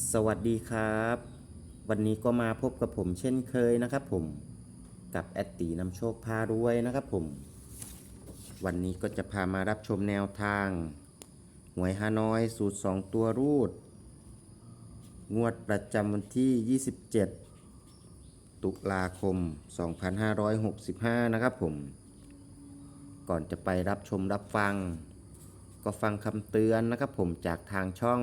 สวัสดีครับ วันนี้ก็มาพบกับผมเช่นเคยนะครับผมกับแอดตีนำโชคพารวยนะครับผม วันนี้ก็จะพามารับชมแนวทาง หวยฮานอยสูตร 2 ตัวรูด งวดประจำวันที่ 27 ตุลาคม 2565 นะครับผม ก่อนจะไปรับชมรับฟัง ก็ฟังคำเตือนนะครับผมจากทางช่อง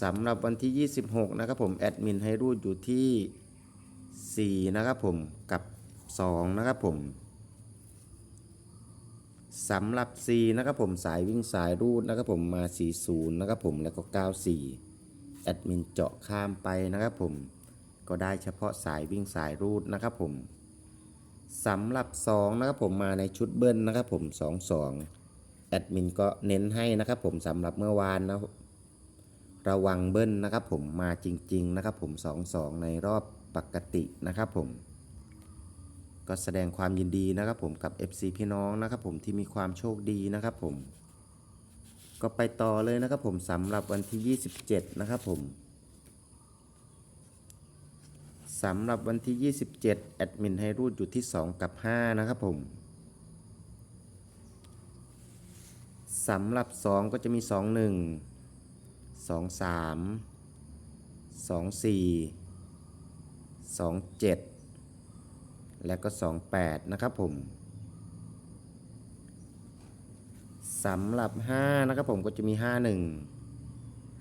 สำหรับวันที่ 26 นะครับผมแอดมินให้รูดอยู่ที่ 4 นะครับผมกับ 2 นะครับผมสำหรับ 4 นะครับผมสายวิ่งสายรูดนะครับผมมา 40 นะครับผมแล้วก็ 94 แอดมินเจาะข้ามไปนะครับผมก็ได้เฉพาะสายวิ่งสายรูดนะครับผมสำหรับ 2 นะครับผมมาในชุดเบิ้ลนะครับผม 22 แอดมินก็เน้นให้นะครับผมสำหรับเมื่อวานนะ ระวังเบิ้ลนะครับผมมาจริง ๆ นะครับผม2-2 ในรอบปกตินะครับผม ก็แสดงความยินดีนะครับผมกับ FC พี่น้องนะครับผมที่มีความโชคดีนะครับผม ก็ไปต่อเลยนะครับผมสำหรับวันที่ 27 นะครับผมสำหรับวันที่ 27 แอดมินให้รูดอยู่ที่ 2 กับ 5 นะครับผมสำหรับ 2 ก็จะมี 2 1 สองสามสองสี่สองเจ็ดและก็สองแปดนะครับผมสำหรับห้านะครับผมก็จะมีห้าหนึ่ง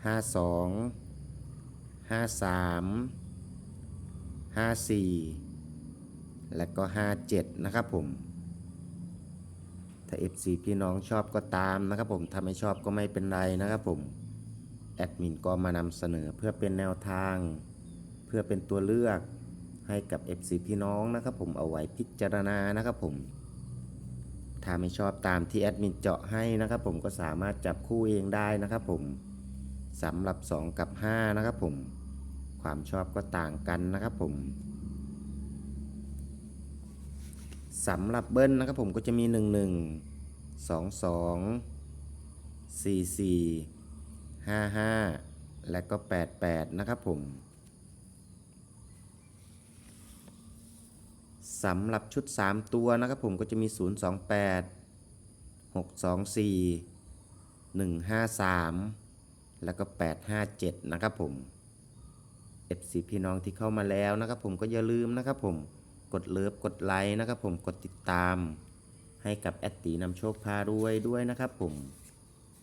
ห้าสองห้าสามห้าสี่และก็ห้าเจ็ดนะครับผมถ้า FC พี่น้องชอบก็ตามนะครับผม ถ้าไม่ชอบก็ไม่เป็นไรนะครับผม แอดมินก็มานำเสนอเพื่อเป็นแนวทาง เพื่อเป็นตัวเลือกให้กับ FC พี่น้องนะครับผมเอาไว้พิจารณานะครับผม ถ้าไม่ชอบตามที่แอดมินเจาะให้นะครับผมก็สามารถจับคู่เองได้นะครับผมสำหรับ 2 กับ 5 นะครับผม ความชอบก็ต่างกันนะครับผมสำหรับเบิ้ลนะครับผมก็จะมี 1 1 2 2 4 4 55 และก็ 88 นะครับผมสำหรับชุด 3 ตัวนะครับผมก็จะมี 028 624 153 แล้วก็ 857 นะครับผม FC พี่น้องที่เข้ามาแล้วนะครับผมก็อย่าลืมนะครับผมกดเลิฟกดไลค์นะครับผมกดติดตาม ให้กับแอดตีนำโชคพารวยด้วยนะครับผม